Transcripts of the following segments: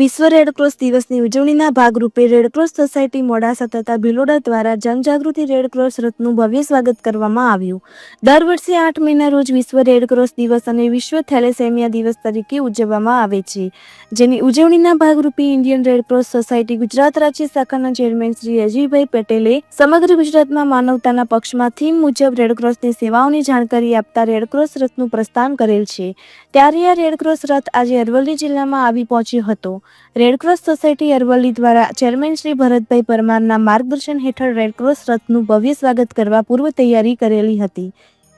વિશ્વ રેડક્રોસ દિવસની ઉજવણીના ભાગરૂપે રેડક્રોસ સોસાયટી મોડાસા તથા ભિલોડા દ્વારા જનજાગૃતિ રેડક્રોસ રથનું ભવ્ય સ્વાગત કરવામાં આવ્યું. દર વર્ષે આઠ મહિના રોજ વિશ્વ રેડક્રોસ દિવસ અને વિશ્વ થેલેસેમિયા દિવસ તરીકે ઉજવવામાં આવે છે. જેની ઉજવણીના ભાગરૂપે ઇન્ડિયન રેડક્રોસ સોસાયટી ગુજરાત રાજ્ય શાખાના ચેરમેન શ્રી અજયભાઈ પટેલે સમગ્ર ગુજરાતમાં માનવતાના પક્ષમાં થીમ મુજબ રેડક્રોસની સેવાઓની જાણકારી આપતા રેડક્રોસ રથનું પ્રસ્થાન કરેલ છે. ત્યારે આ રેડક્રોસ રથ આજે અરવલ્લી જિલ્લામાં આવી પહોંચ્યો હતો. રેડક્રોસ સોસાયટી અરવલ્લી દ્વારા ચેરમેન શ્રી ભરતભાઈ પરમારના માર્ગદર્શન હેઠળ રેડક્રોસ રથનું ભવ્ય સ્વાગત કરવા પૂર્વ તૈયારી કરેલી હતી.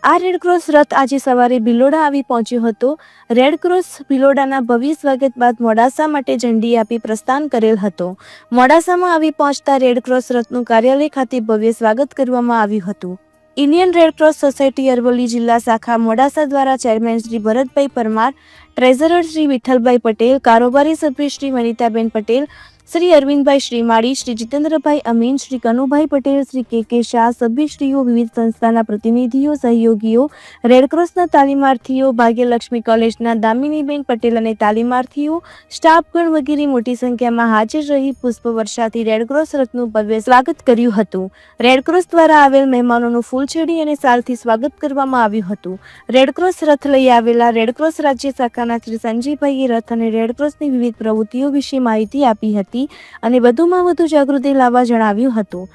આ રેડક્રોસ રથ આજે સવારે બિલોડા આવી પહોંચ્યો હતો. રેડક્રોસ બિલોડાના ભવ્ય સ્વાગત બાદ મોડાસા માટે ઝંડી આપી પ્રસ્થાન કરેલ હતો. મોડાસામાં આવી પહોંચતા રેડક્રોસ રથનું કાર્યાલય ખાતે ભવ્ય સ્વાગત કરવામાં આવ્યું હતું. ઇન્ડિયન રેડક્રોસ સોસાયટી અરવલ્લી જિલ્લા શાખા મોડાસા દ્વારા ચેરમેન શ્રી ભરતભાઈ પરમાર, ટ્રેઝરર શ્રી વિઠ્ઠલભાઈ પટેલ, કારોબારી સભ્ય શ્રી વનિતાબેન પટેલ શ્રી અરવિંદભાઈ શ્રીમાળી, શ્રી જીતેન્દ્રભાઈ અમીન, શ્રી કનુભાઈ પટેલ, શ્રી કે કે શાહ સભ્યશ્રીઓ વિવિધ સંસ્થાના પ્રતિનિધિઓ, સહયોગીઓ રેડક્રોસના તાલીમાર્થીઓ, ભાગ્યલક્ષ્મી કોલેજના દામિનીબેન પટેલ અને તાલીમાર્થીઓ, સ્ટાફગણ વગેરે મોટી સંખ્યામાં હાજર રહી પુષ્પવર્ષાથી રેડક્રોસ રથનું ભવ્ય સ્વાગત કર્યું હતું. રેડક્રોસ દ્વારા આવેલ મહેમાનોનું ફૂલછડી અને સાલથી સ્વાગત કરવામાં આવ્યું હતું. રેડક્રોસ રથ લઈ આવેલા રેડક્રોસ રાજ્ય શાખાના શ્રી સંજયભાઈએ રથ અને રેડક્રોસની વિવિધ પ્રવૃત્તિઓ વિશે માહિતી આપી હતી. અને વધુમાં વધુ જાગૃતિ લાવવા જણાવ્યું હતું.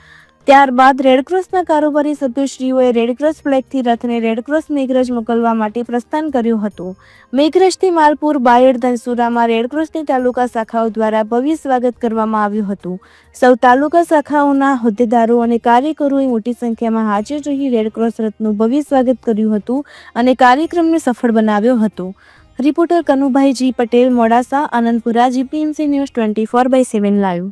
ત્યારબાદ રેડક્રોસના કારોબારી સભ્યશ્રીઓએ રેડક્રોસ ફ્લેગથી રથને રેડક્રોસ મેઘરજ મોકલવા માટે પ્રસ્થાન કર્યું હતું. મેઘરજથી માલપુર, બાયડ, ધનસુરામાં રેડક્રોસની તાલુકા શાખાઓ દ્વારા ભવ્ય સ્વાગત કરવામાં આવ્યું હતું. સૌ તાલુકા શાખાઓના હોદ્દેદારો અને કાર્યકરોએ મોટી સંખ્યામાં હાજર રહી રેડક્રોસ રથનું ભવ્ય સ્વાગત કર્યું હતું અને કાર્યક્રમને સફળ બનાવ્યો હતો. Reporter Kanubhai G Patel Modasa Anandpura GPMC news twenty four by seven live.